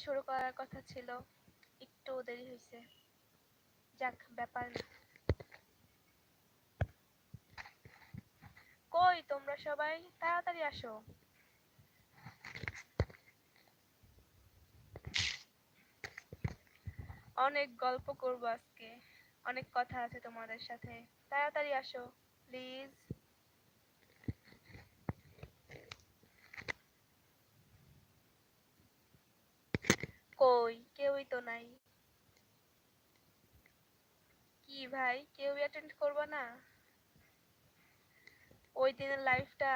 শুরু করার কথা ছিল। একটু দেরি হয়েছে যাক, ব্যাপার কই তোমরা সবাই? তাড়াতাড়ি আসো। অনেক গল্প করব আজকে। অনেক কথা আছে তোমাদের সাথে। তাড়াতাড়ি আসো, প্লিজ। কই কেউই তো নাই। কি ভাই কেউ অ্যাটেন্ড করব না? ওই দিনের লাইভটা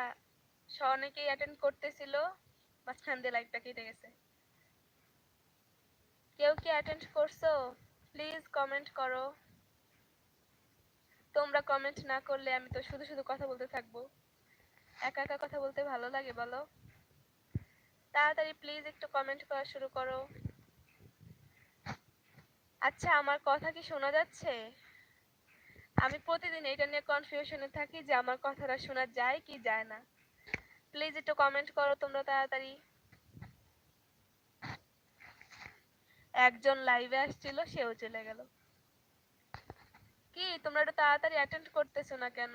অনেকেই অ্যাটেন্ড করতেছিল, মাঝখান দিয়ে লাইভটা কেটে গেছে। কেউ কি অ্যাটেন্ড করছ? প্লিজ কমেন্ট করো। তোমরা কমেন্ট না করলে আমি তো শুধু শুধু কথা বলতে থাকব। একা একা কথা বলতে ভালো লাগে, বলো। তাড়াতাড়ি প্লিজ একটু কমেন্ট করা শুরু করো। আচ্ছা আমার কথা কি শোনা যাচ্ছে? আমি প্রতিদিন এটা নিয়ে কনফিউশনে থাকি যে আমার কথাটা শোনা যায় কি যায় না। প্লিজ একটু কমেন্ট করো তোমরা তাড়াতাড়ি। একজন লাইভে আসছিল, সেও চলে গেল। কি, তোমরা একটু তাড়াতাড়ি অ্যাটেন্ড করতেছো না কেন?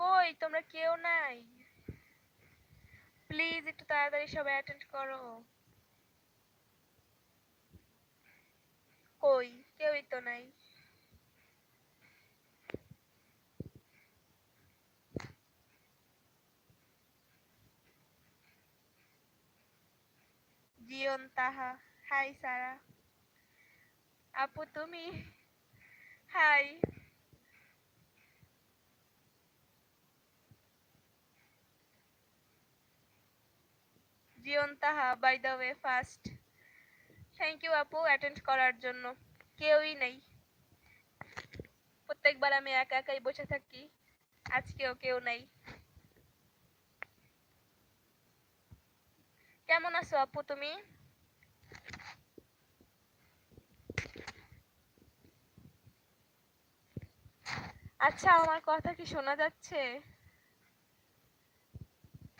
কই? তোমরা কেউ নাই। প্লিজ একটু তাড়াতাড়ি সবাই অ্যাটেন্ড করো। কই? কেউই তো নাই। জিয়ন তাহা। হাই, সারা। আপু, তুমি? Hi. Jiyon by the way first thank you আপু অ্যাটেন্ড করার জন্য। কেউই নেই। প্রত্যেকবার আমি একা একাই বসে থাকি। আজকেও কেউ নাই। কেমন আছো আপু তুমি? আচ্ছা আমার কথা কি শোনা যাচ্ছে?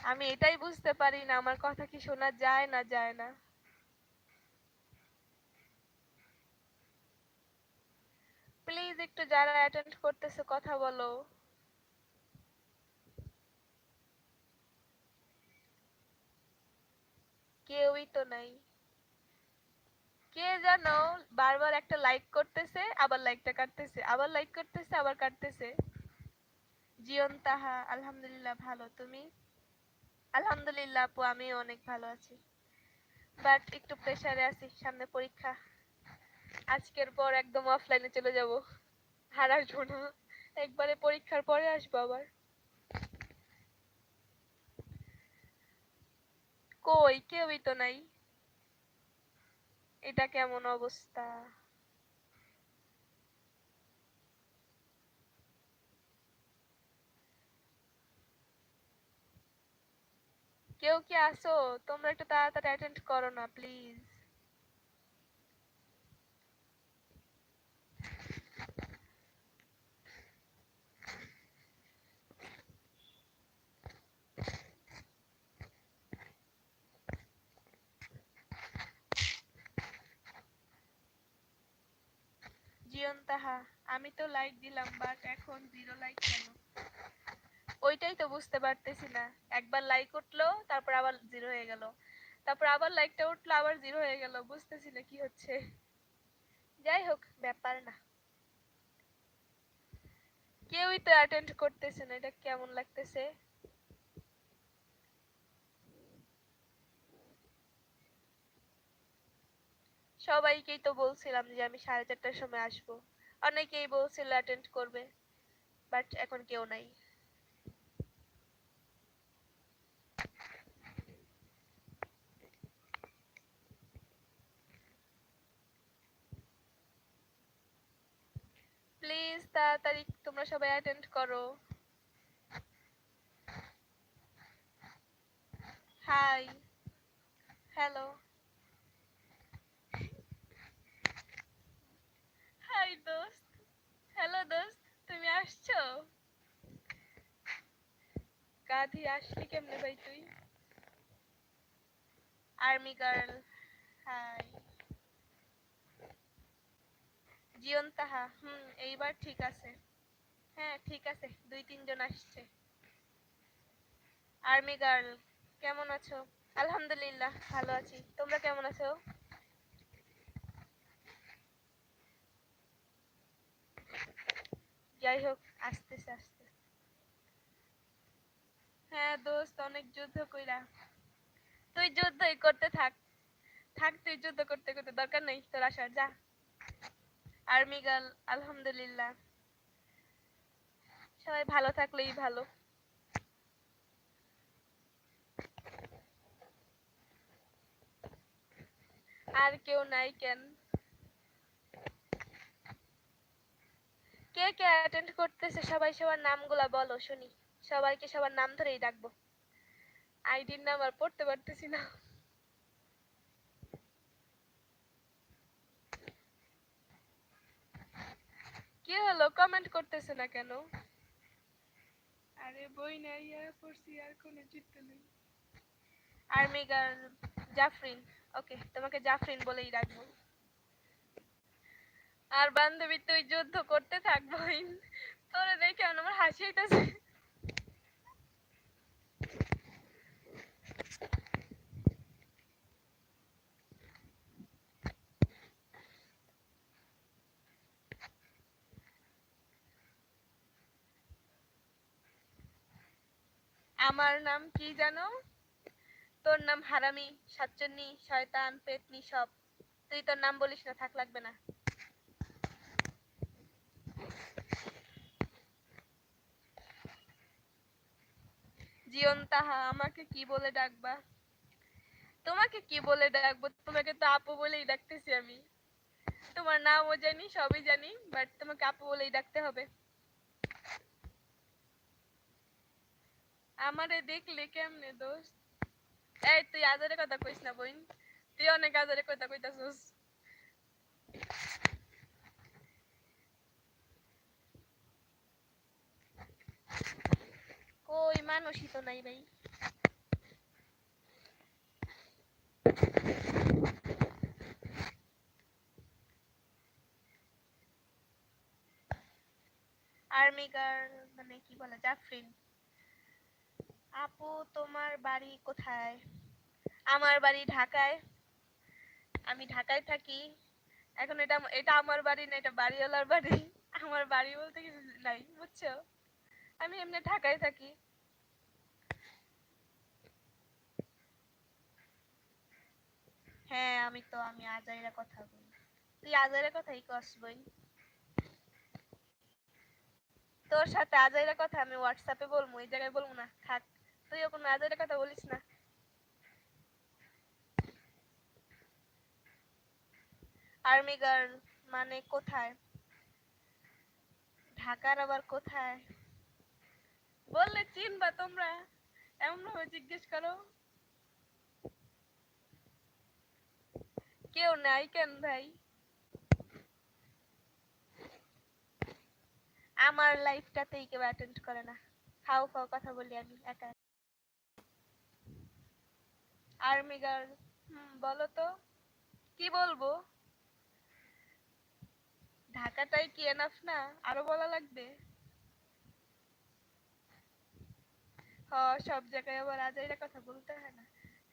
আমি এটাই বুঝতে পারি না, আমার কথা কি শোনা যায় না যায় না? প্লিজ একটু যারা অ্যাটেন্ড করতেছে কথা বলো। কেউই তো নাই। কে জানো বারবার একটা লাইক করতেছে, আবার লাইকটা কাটতেছে, আবার লাইক করতেছে, আবার কাটতেছে। জিয়ন তাহা আলহামদুলিল্লাহ, ভালো। তুমি? আলহামদুলিল্লাহ আপু আমি অনেক ভালো আছি। বাট একটু প্রেসারে আছি, সামনে পরীক্ষা। আজকের পর একদম অফলাইনে চলে যাব। আর আসব না। একবারে পরীক্ষার পরে আসব আবার। কই? কেউই তো নাই। এটা কেমন অবস্থা? কেউ কি আসো তোমরা একটু তাড়াতাড়ি অ্যাটেন্ড করো না প্লিজ জিয়ন তাহা আমি তো লাইক দিলাম বাট এখন জিরো লাইক কেন? ওইটাই তো বুঝতে পারতেছি না। একবার লাইক উঠল, তারপর আবার জিরো হয়ে গেল। তারপর আবার লাইকটা উঠল, আবার জিরো হয়ে গেল। বুঝতেছি না কি হচ্ছে। যাই হোক, ব্যাপার না। কেউই তো অ্যাটেন্ড করতেছে না, এটা কেমন লাগতেছে? সবাইকেই তো বলছিলাম যে আমি সাড়ে চারটার সময় আসব। অনেকেই বলছিল অ্যাটেন্ড করবে বাট এখন কেউ নাই। তোমরা সবাই অ্যাটেন্ড করো। হাই হ্যালো হাই দোস্ত। হ্যালো দোস্ত। তুমি আসছো? গাধি, আসলি কেমনে ভাই তুই? আর্মি গার্ল হাই জীবন তাহা হুম, এইবার ঠিক আছে। হ্যাঁ ঠিক আছে। দুই তিনজন আসছে। আর্মি গার্ল কেমন আছো? আলহামদুলিল্লাহ, ভালো আছি। তোমরা কেমন আছো? যাই হোক, আসতেছে আসতে হ্যাঁ দোস্ত, অনেক যুদ্ধ কইরা। তুই যুদ্ধই করতে থাক। থাক, তুই যুদ্ধ করতে করতে দরকার নেই তোর আসার, যা। আর্মি গার্ল আলহামদুলিল্লাহ। সবাই ভালো থাকলেই ভালো। আর কেউ নাই কেন? কে কে অ্যাটেন্ড করতেছে? সবাই সবার নামগুলা বলো, শুনি। সবাইকে সবার নাম ধরেই ডাকবো। আইডির নাম আর পড়তে পারতেছি না। কি হলো? কমেন্ট করতেছে না কেন? আরে বই নাই আর পড়ছি, আর কোনো চিত্ত নেই। আর্মি গার্ল জাফরিন, ওকে, তোমাকে জাফরিন বলেই রাখব। আর বান্ধবী, তুই যুদ্ধ করতে থাকবই তোরে দেখে আমার হাসি হইতেছে। আমার নাম কি জানো? তোর নাম হারামি, সাতচন্নি, শয়তান, পেতনি সব। তুই তোর নাম বলিস না, থাক, লাগবে না। জীবন তাহা আমাকে কি বলে ডাকবা? তোমাকে কি বলে ডাকবো? তোমাকে তো আপু বলেই ডাকতেছি আমি। তোমার নামও জানি, সবই জানি বাট তোমাকে আপু বলেই ডাকতে হবে। আমারে দেখলে কেমনে দোষ? এই, তুই আজারে কথা কইস না বইন তুই অনেক আজারে কথা কইতাছস। কই, মানুষই তো নাই ভাই। আর্মি গার্ল মানে কি বলে, জাফরিন। আপু, তোমার বাড়ি কোথায়? আমার বাড়ি ঢাকায়। আমি ঢাকায় থাকি। এখন এটা এটা আমার বাড়ি না, এটা বাড়িওয়ালার বাড়ি। আমার বাড়ি বলতে কিছু নাই, বুঝছ? আমি এমনি ঢাকায় থাকি। হ্যাঁ আমি তো, আমি আজাইরা কথা বলি। তুই আজাইরা কথাই কস বই। তোর সাথে আজাইরা কথা আমি হোয়াটসঅ্যাপে বলব, এই জায়গায় বলব না। থাক। তুইও কোনো আজাইরা কথা বলিস না। আর্মি গার্ল মানে কোথায়? ঢাকার আবার কোথায়? বললে চিনবা তোমরা এমন ভাবে জিজ্ঞেস করো। কেউ নাই কেন ভাই? আমার লাইফটাতেই কেউ অ্যাটেন্ড করে না। খাও খাও কথা বলি আমি, একা। আর্মি গার্ল হুম। বলো তো কি বলব? ঢাকাটাই কি এনাফ না? আরও বলা লাগবে? হ সব জায়গায় আবার আজাইরা কথা বলতে হয় না।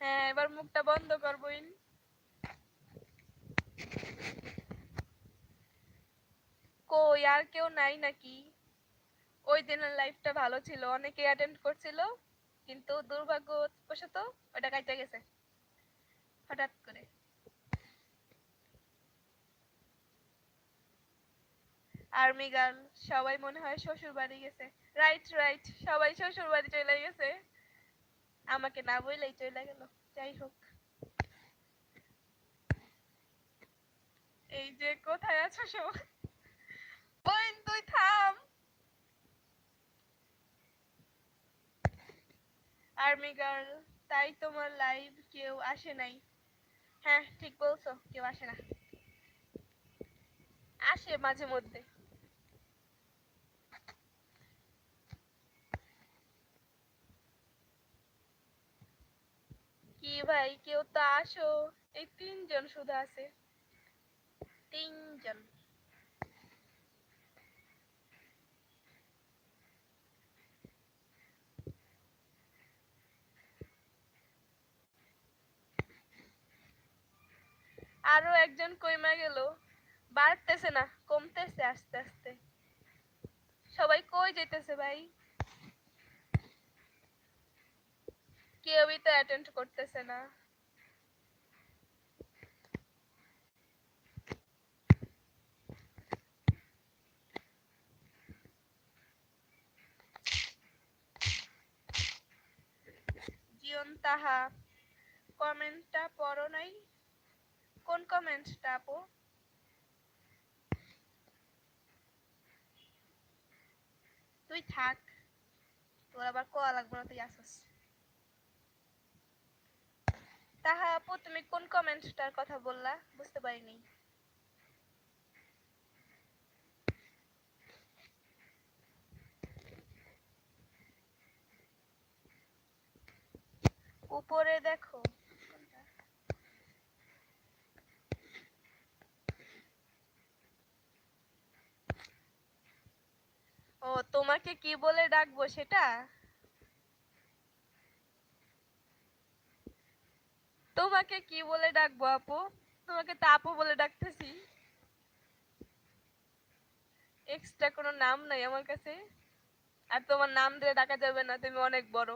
হ্যাঁ এবার মুখটা বন্ধ কর বইন। কই আর কেউ নাই নাকি? ওই দিনের লাইফটা ভালো ছিল অনেকে অ্যাটেন্ড করছিল। কিন্তু দুর্ভাগ্যবশত ওটা কাইতে গেছে। হঠাৎ করে। আর্মি গার্ল সবাই মনে হয় শ্বশুর বাড়ি গেছে। রাইট রাইট সবাই শ্বশুর বাড়ি চলে গেছে। আমাকে না বললেই চলে গেল। যাই হোক। এই যে কোথায় আছো বোন, তুই থাম। আর্মি গার্ল তাই তোমার লাইভ কেউ আসে নাই। হ্যাঁ ঠিক বলছো, কেউ আসে না। আসে মাঝে মধ্যে। কি ভাই, কেউ তো আসো। এই তিনজন শুধু আছে। তিনজন। আরও একজন কইমা গেল বাড়তেছে না, কমতেছে আস্তে আস্তে। সবাই কই যেতেছে ভাই? কেউই তো অ্যাটেন্ড করতেছে না। জীবন তাহা কমেন্টটা পড়ো নাই। কোন কমেন্টটা, আপু? তুই থাক। তোর আবার কোয়া লাগবে না তুই আসস। তাহা আপু, তুমি কোন কমেন্টটার কথা বললা? বুঝতে পারিনি। উপরে দেখো। তোমাকে কি বলে ডাকবো সেটা? তোমাকে কি বলে ডাকবো আপু? তোমাকে তো আপু বলে ডাকতেছি। এক্সট্রা কোনো নাম নাই আমার কাছে। আর তোমার নাম দিয়ে ডাকা যাবে না, তুমি অনেক বড়।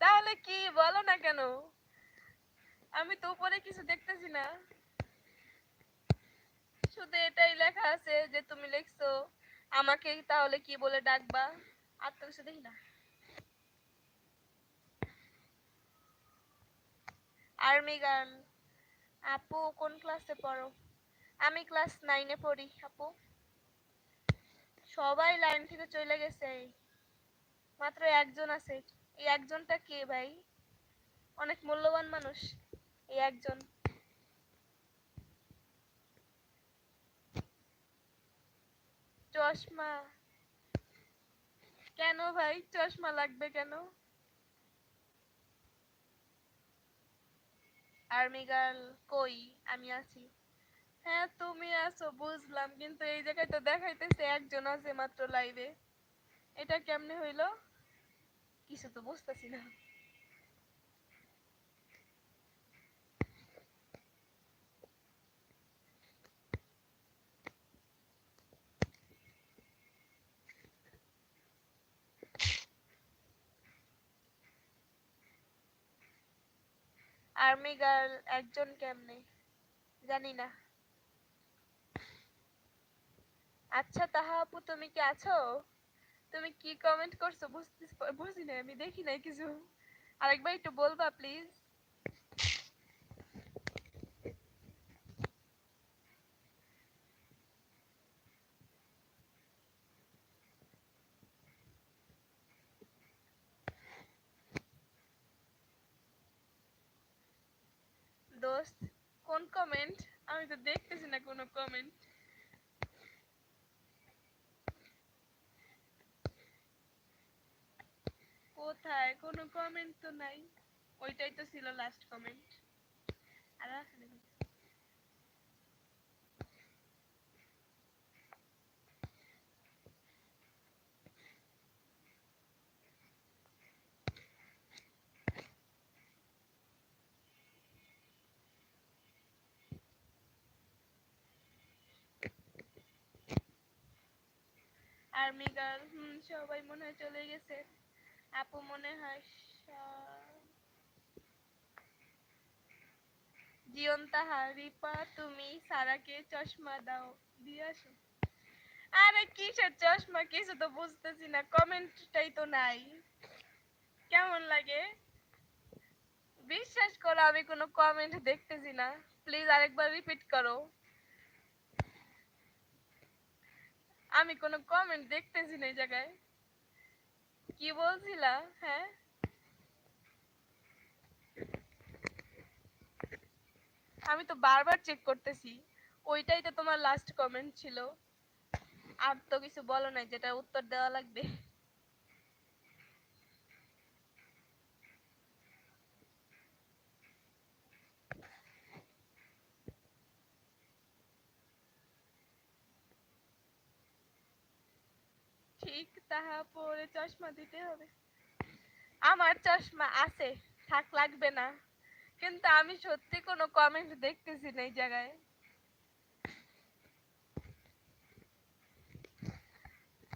তাহলে কি বলো না কেন? আমি তো উপরে কিছু দেখতেছি না। শুধু এটাই লেখা আছে যে তুমি লিখছো, আমাকে তাহলে কি বলে ডাকবা? আর তো কিছু দেখি না আর্মি গার্ল আপু কোন ক্লাসে পড়ো? আমি ক্লাস নাইনে পড়ি, আপু। সবাই লাইন থেকে চলে গেছে। মাত্র একজন আছে। এই একজনটা কে ভাই? অনেক মূল্যবান মানুষ, এই একজন। চশমা। কেন ভাই? চশমা লাগবে কেন? আর্মি গার্ল, কই? আমি আছি। হ্যাঁ তুমি আছো, বুঝলাম। কিন্তু এই জায়গায় তো দেখাইতেছে একজন আছে মাত্র লাইভে এটা কেমনে হইল? কিছু তো বুঝতেছি না। আর্মি গার্ল একজন কেমনে? জানি না আচ্ছা তাহা আপু, তুমি কি আছো? তুমি কি কমেন্ট করছ? বুঝতে বুঝি না আমি দেখি নাই কিছু। আরেকবার একটু বলবা প্লিজ দোস্ত কোন কমেন্ট আমি তো দেখতেছি না কোনো কমেন্ট কোথায়? কোনো কমেন্ট তো নাই। ওইটাই তো ছিল লাস্ট কমেন্ট আর আছে দেখুন আর্মি গার্ল হুম, সবাই মনে হয় চলে গেছে। আপু মনে হয় জীবন তাহা রিপা তুমি সারাকে চশমা দাও, দিয়ে আসো। আরে কিসের চশমা? কিছু তো বুঝতেছি না, কমেন্টটাই তো নাই। কেমন লাগে? বিশ্বাস করো, আমি কোনো কমেন্ট দেখতেছি না। প্লিজ আরেকবার রিপিট করো। আমি কোনো কমেন্ট দেখতেছি না এই জায়গায়। কি বলছিলা? হ্যাঁ? আমি তো বারবার চেক করতেছি। ওইটাই তো তোমার লাস্ট কমেন্ট ছিল। আর তো কিছু বলো নাই, যেটা উত্তর দেওয়া লাগবে তাহা পরে চশমা দিতে হবে। আমার চশমা আছে, থাক, লাগবে না। কিন্তু আমি সত্যি কোনো কমেন্ট দেখতেছি না এই জায়গায়।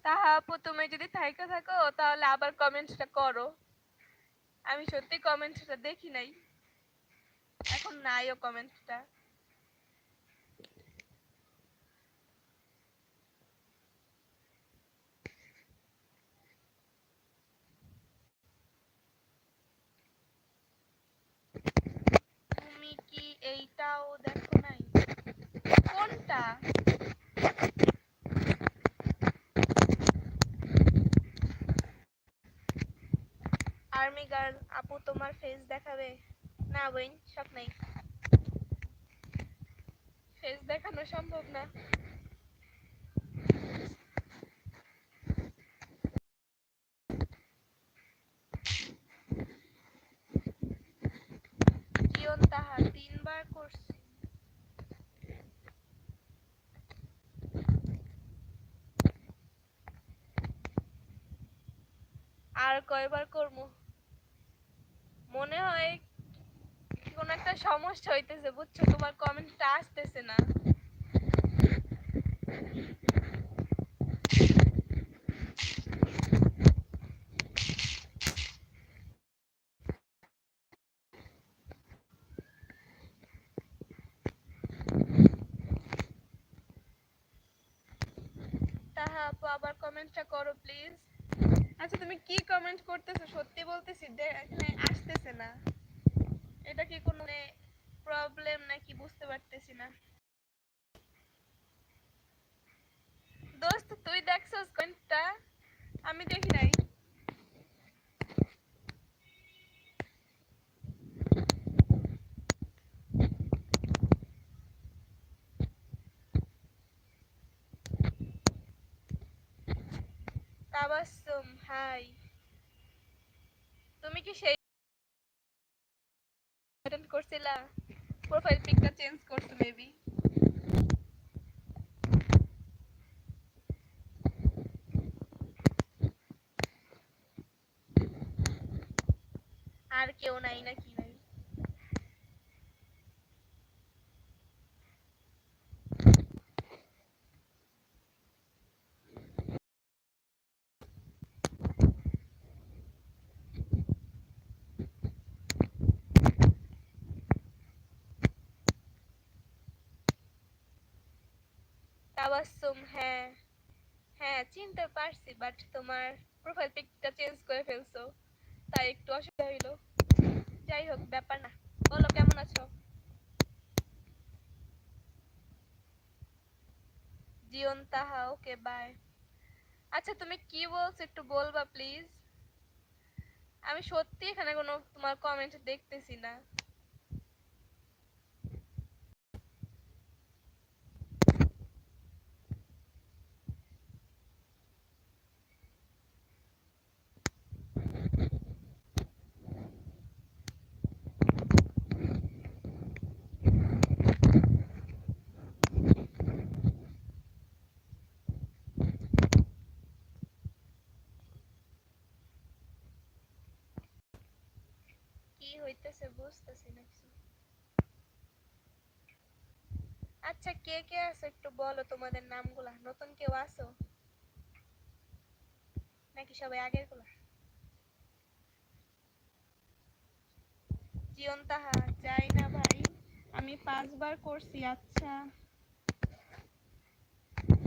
তাহা আপু, তুমি যদি থাইকা থাকো, তাহলে আবার কমেন্টটা করো। আমি সত্যি কমেন্টটা দেখি নাই। এখন নাইও কমেন্টটা তুমি কি এইটাও দেখো নাই। কোনটা? আর্মি গার্ল, আপু তোমার ফেস দেখাবে? না বইন সব নাই। ফেস দেখানো সম্ভব না জীবন তাহা তিনবার করছি আর কয়বার করব? মনে হয় কোন একটা সমস্যা হইতেছে, বুঝছ? তোমার কমেন্টটা আসতেছে না। তাহা আপু, আবার কমেন্টটা করো প্লিজ আচ্ছা তুমি কি কমেন্ট করতেছো? সত্যি বলতেছি এখানে আসতেছে না। এটা কি কোনো প্রবলেম নাকি বুঝতে পারতেছি না। দোস্ত, তুই দেখছস কোনটা? আমি দেখি নাই। তাবাসসুম হাই। তুমি কি সেই অ্যাটেন্ড করছিলা? প্রোফাইল পিকটা চেঞ্জ করছ মেবি আর কেউ নাই নাকি নাই তাবাসসুম হ্যাঁ। হ্যাঁ চিনতে পারছি বাট তোমার প্রোফাইল পিকটা চেঞ্জ করে ফেলছো। তাই একটু অসুবিধা হইল। যাই হোক, ব্যাপার না। বলো, কেমন আছো? জীবন তাহা ওকে বাই আচ্ছা তুমি কি বলছো? একটু বলবা প্লিজ আমি সত্যি এখানে কোনো তোমার কমেন্ট দেখতেছি না। হইতেছে বুঝতেছি না কিছু আচ্ছা কে কে আছো একটু বলো তোমাদের নামগুলা? নতুন কেউ আছো? নাকি সবাই আগেরগুলা জীবন তাহা যাই না ভাই, আমি পাঁচবার করছি আচ্ছা।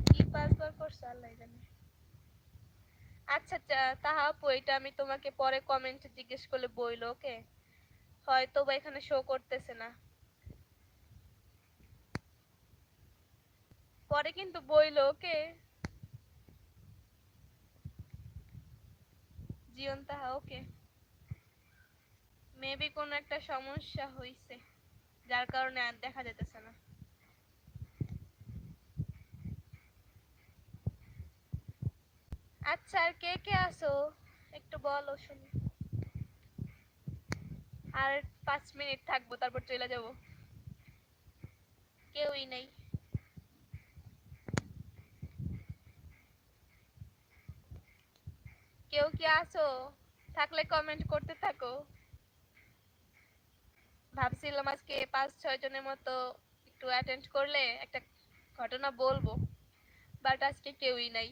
কি পাঁচবার করছ? আল্লাহ জানে। আচ্ছা তাহা আপু, এটা আমি তোমাকে পরে কমেন্টে জিজ্ঞেস করলে বইলো ওকে হয়তো বা এখানে শো করতেছে না। পরে কিন্তু বইলো, ওকে? জীবন তাহা, ওকে। মেবি কোনো একটা সমস্যা হইছে, যার কারণে আর দেখা যেতেছে না। আচ্ছা আর কে কে আছো? একটু বলো শুনি। আর পাঁচ মিনিট থাকব, তারপর চলে যাব। কেউই নেই। কেউ কি আছো? থাকলে কমেন্ট করতে থাকো। ভাবছিলাম আজকে পাঁচ, ছয় জনের মতো একটু অ্যাটেন্ড করলে একটা ঘটনা বলব বাট আজকে কেউই নাই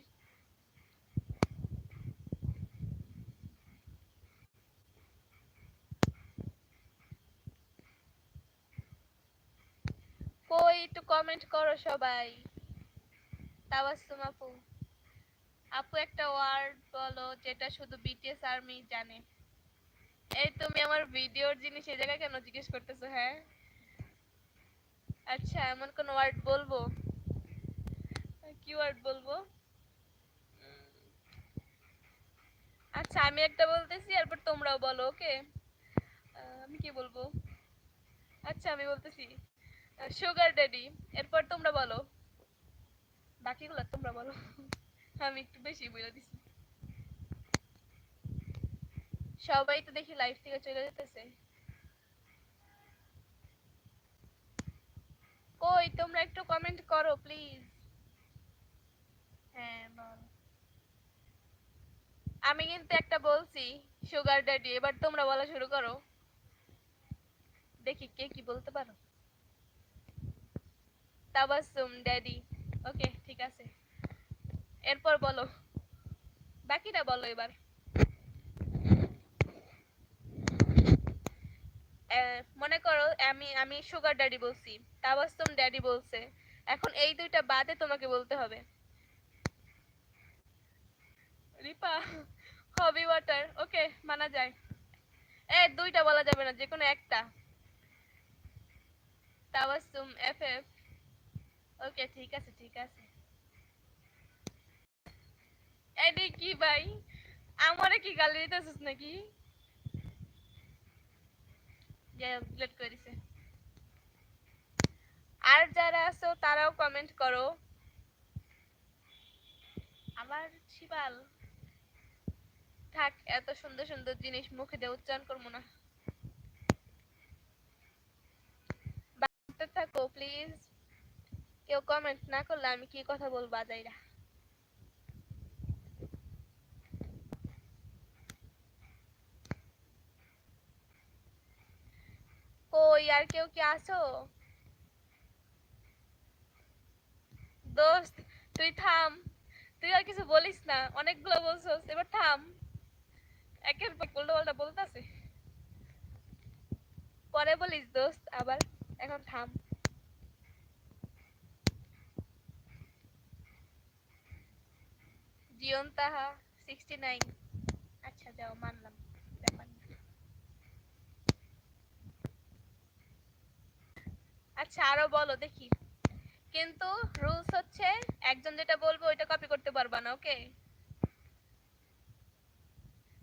কই একটু কমেন্ট করো সবাই। তাবাসসুম আপু আপু একটা ওয়ার্ড বলো যেটা শুধু বিটিএস আর্মি জানে। এই তুমি আমার ভিডিওর জিনিস এই জায়গায় কেন জিজ্ঞেস করতেছো হ্যাঁ? আচ্ছা এমন কোন ওয়ার্ড বলব? কি ওয়ার্ড বলব? আচ্ছা আমি একটা বলতেছি, এরপর তোমরাও বলো ওকে আমি কি বলব? আচ্ছা আমি বলতেছি। সুগার ড্যাডি এরপর তোমরা বলো। বাকিগুলো তোমরা বলো। আমি একটু বেশি বলে দিছি। সবাই তো দেখি লাইফ থেকে চলে যেতেছে। কই, তোমরা একটু কমেন্ট করো প্লিজ হ্যাঁ আমি কিন্তু একটা বলছি সুগার ড্যাডি এবার তোমরা বলা শুরু করো। দেখি কে কি বলতে পারো। তাবাসুম ড্যাডি। ওকে, ঠিক আছে। এরপর বলো। বাকিটা বলো এবার। মনে করো আমি আমি সুগার ড্যাডি বলছি তাবাসুম ড্যাডি বলছে, এখন এই দুইটা বাদে তোমাকে বলতে হবে। রিপা, হবি ওয়াটার, ওকে, মানা যায়। এ, দুইটা বলা যাবে না যে কোনো একটা। তাবাসুম এফ এফ ওকে, ঠিক আছে ঠিক আছে। এডি কি ভাই, আমারে কি গালি দিতেছিস নাকি? ডিলিট করে দিছে। আর যারা আছো, তারাও কমেন্ট করো। আমার শিবাল, থাক, এত সুন্দর সুন্দর জিনিস মুখে দিয়ে উচ্চারণ করব না। থাকো প্লিজ কেউ কমেন্ট না করলে আমি কি কথা বলব আজাইরা? কই, আর কেউ কি আছো? দোস্ত, তুই থাম। তুই আর কিছু বলিস না, অনেকগুলো বলছস, এবার থাম। একের পর উল্টো পাল্টা বলতাছে। পরে বলিস দোস্ত, আবার এখন থাম। জীবন তাহা সিক্সটি নাইন আচ্ছা যাও, মানলাম। ব্যাপার। আচ্ছা আরও বলো, দেখি। কিন্তু রুলস হচ্ছে, একজন যেটা বলবে, ওইটা কপি করতে পারবা না ওকে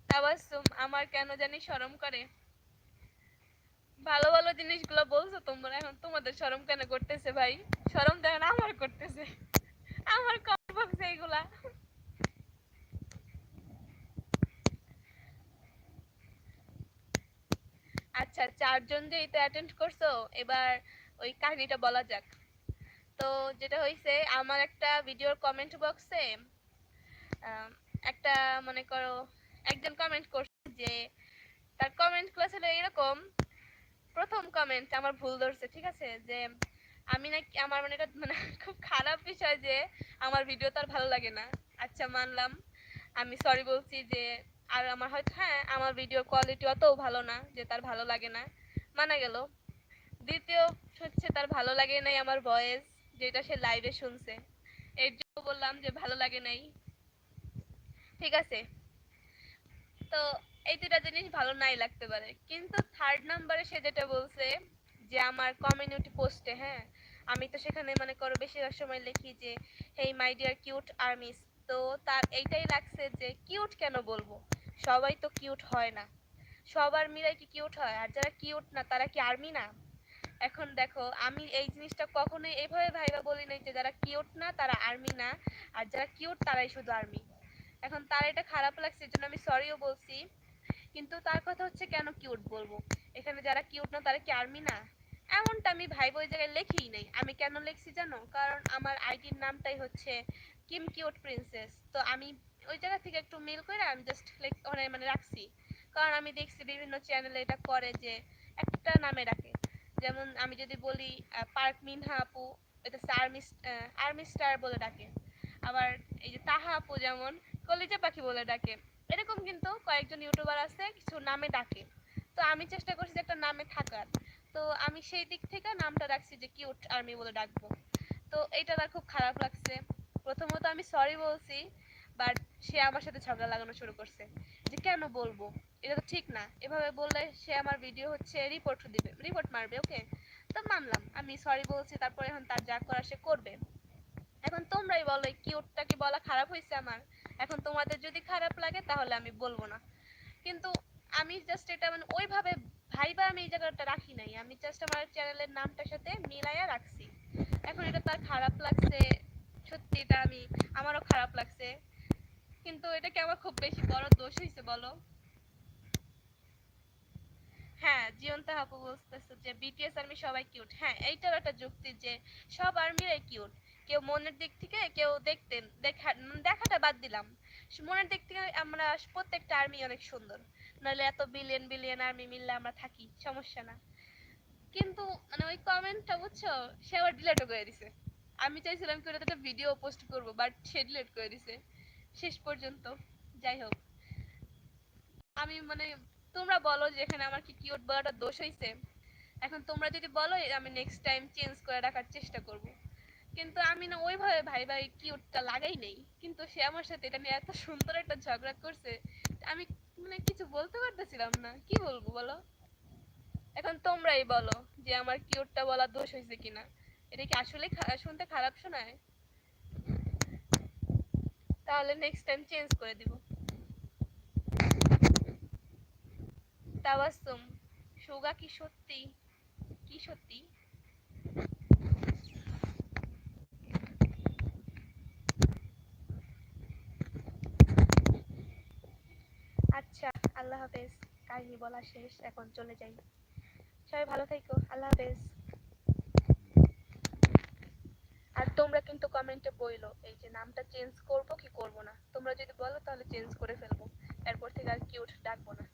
তাবাসুম আমার কেন জানি শরম করে। ভালো ভালো জিনিসগুলো বলছো তোমরা, এখন তোমাদের শরম কেন করতেছে ভাই? শরম দেখেন আমার করতেছে আমার কমেন্ট বক্সে এগুলা আচ্ছা চারজন যে এটা অ্যাটেন্ড করছ, এবার ওই কাহিনীটা বলা যাক। তো যেটা হয়েছে আমার একটা ভিডিওর কমেন্ট বক্সে একটা মনে করো একজন কমেন্ট করছে যে, তার কমেন্টগুলো ছিল এরকম। প্রথম কমেন্ট আমার ভুল ধরছে, ঠিক আছে? যে, আমি নাকি, আমার মানে এটা মানে খুব খারাপ বিষয় যে, আমার ভিডিও তার ভালো লাগে না। আচ্ছা মানলাম। আমি সরি বলছি যে আর আমার হয়তো হ্যাঁ আমার ভিডিও কোয়ালিটি অতও ভালো না, যে তার ভালো লাগে না। মানা গেল। দ্বিতীয় হচ্ছে তার ভালো লাগে নাই আমার ভয়েস যেটা সে লাইভে শুনছে। এর জন্য বললাম যে ভালো লাগে নাই। ঠিক আছে? তো এই দুটা জিনিস ভালো নাই লাগতে পারে। কিন্তু থার্ড নাম্বারে সে যেটা বলছে যে আমার কমিউনিটি পোস্টে হ্যাঁ আমি তো সেখানে মনে করো বেশিরভাগ সময় লিখি যে hey my dear cute armies তো তার এইটাই লাগছে যে কিউট কেন বলব? সবাই তো কিউট হয় না। সবার মিলাই কি কিউট হয়? আর যারা কিউট না, তারা কি আর্মি না? এখন দেখো, আমি এই জিনিসটা কখনোই এইভাবে ভাইবা বলি নাই যে যারা কিউট না, তারা আর্মি না। আর যারা কিউট তারাই শুধু আর্মি এখন তার এটা খারাপ লাগছে এর জন্য আমি সরিও বলছি। কিন্তু তার কথা হচ্ছে কেন কিউট বলব? এখানে যারা কিউট না, তারা কি আর্মি না? এমনটা আমি ভাই ওই জায়গায় লেখিই নাই। আমি কেন লিখছি জানো? কারণ আমার আইডির নামটাই হচ্ছে কিম কিউট প্রিন্সেস তো আমি ওই জায়গা থেকে একটু মিল করে আমি জাস্ট লাইক ওখানে মানে রাখছি। কারণ আমি দেখছি বিভিন্ন চ্যানেলে এটা করে যে একটা নামে ডাকে যেমন আমি যদি বলি পার্ক মিনহা আপু এটা আর্মি আর্মি স্টার বলে ডাকে। আবার এই যে তাহা আপু যেমন, কলিজা পাখি বলে ডাকে। এরকম কিন্তু কয়েকজন ইউটিউবার আছে, কিছু নামে ডাকে। তো আমি চেষ্টা করছি যে একটা নামে থাকার। তো আমি সেই দিক থেকে নামটা রাখছি যে কিউট আর্মি বলে ডাকবো। তো এইটা তার খুব খারাপ লাগছে। প্রথমত আমি সরি বলছি বাট সে আমার সাথে ঝগড়া লাগানো শুরু করছে। যে কেন বলব? এটা তো ঠিক না। এভাবে বললে সে আমার ভিডিও হচ্ছে রিপোর্ট দিবে। রিপোর্ট মারবে ওকে তো মানলাম। আমি সরি বলছি, তারপরে এখন তার যা করার সে করবে। এখন তোমরাই বলো কিউটটা কি বলা খারাপ হয়েছে আমার? এখন তোমাদের যদি খারাপ লাগে, তাহলে আমি বলব না। কিন্তু আমি জাস্ট এটা মানে ওইভাবে ভাইবা আমি এই জায়গাটা রাখি নাই। আমি জাস্ট আমার চ্যানেলের নামটার সাথে মিলাইয়া রাখছি। এখন এটা তার খারাপ লাগছে। সত্যি এটা আমি, আমারও খারাপ লাগছে। কিন্তু এটা কি আমার খুব বেশি বড় দোষ হয়েছে বলো? হ্যাঁ জিয়ন্তা হাপু বলতেছে যে বিটিএস আর্মি সবাই কিউট হ্যাঁ এইটার একটা যুক্তি যে, সব আর্মিরাই কিউট কেউ মনের দিক থেকে, কেউ দেখতেন দেখা, দেখাটা বাদ দিলাম। মনের দিক থেকে আমরা প্রত্যেকটা আর্মি অনেক সুন্দর। নাহলে এত বিলিয়ন বিলিয়ন আর্মি মিললে আমরা থাকি, সমস্যা না। কিন্তু মানে ওই কমেন্টটা বুঝছ, সে আবার ডিলেটও করে দিছে। আমি চাইছিলাম কি একটা ভিডিও পোস্ট করব বাট সে ডিলেট করে দিছে। শেষ পর্যন্ত। যাই হোক। আমি মানে তোমরা বলো যে এখানে আমার কি কিউট বলাটা দোষ হয়েছে এখন তোমরা যদি বলো, আমি নেক্সট টাইম চেঞ্জ করে রাখার চেষ্টা করব। কিন্তু আমি না ওইভাবে ভাই ভাই কিউটটা লাগাই নেই। কিন্তু সে আমার সাথে এটা নিয়ে এত সুন্দর একটা ঝগড়া করছে, আমি মানে কিছু বলতে পারতেছিলাম না। কি বলব বলো? এখন তোমরাই বলো যে আমার কিউটটা বলা দোষ হয়েছে কিনা। এটা কি আসলে শুনতে খারাপ শোনায়? তাহলে নেক্সট টাইম চেঞ্জ করে দিব। তাবাসসুম, সুগা কি সত্যি? কি সত্যি? আচ্ছা আল্লাহ হাফেজ। কাহিনী বলা শেষ, এখন চলে যাই। সবাই ভালো থেকো আল্লাহ হাফেজ আর তোমরা কিন্তু কমেন্টে বইলো, এই যে নামটা চেঞ্জ করব কি করব না? তোমরা যদি বলো তাহলে চেঞ্জ করে ফেলব। এরপর থেকে আর কিউট ডাকবো না।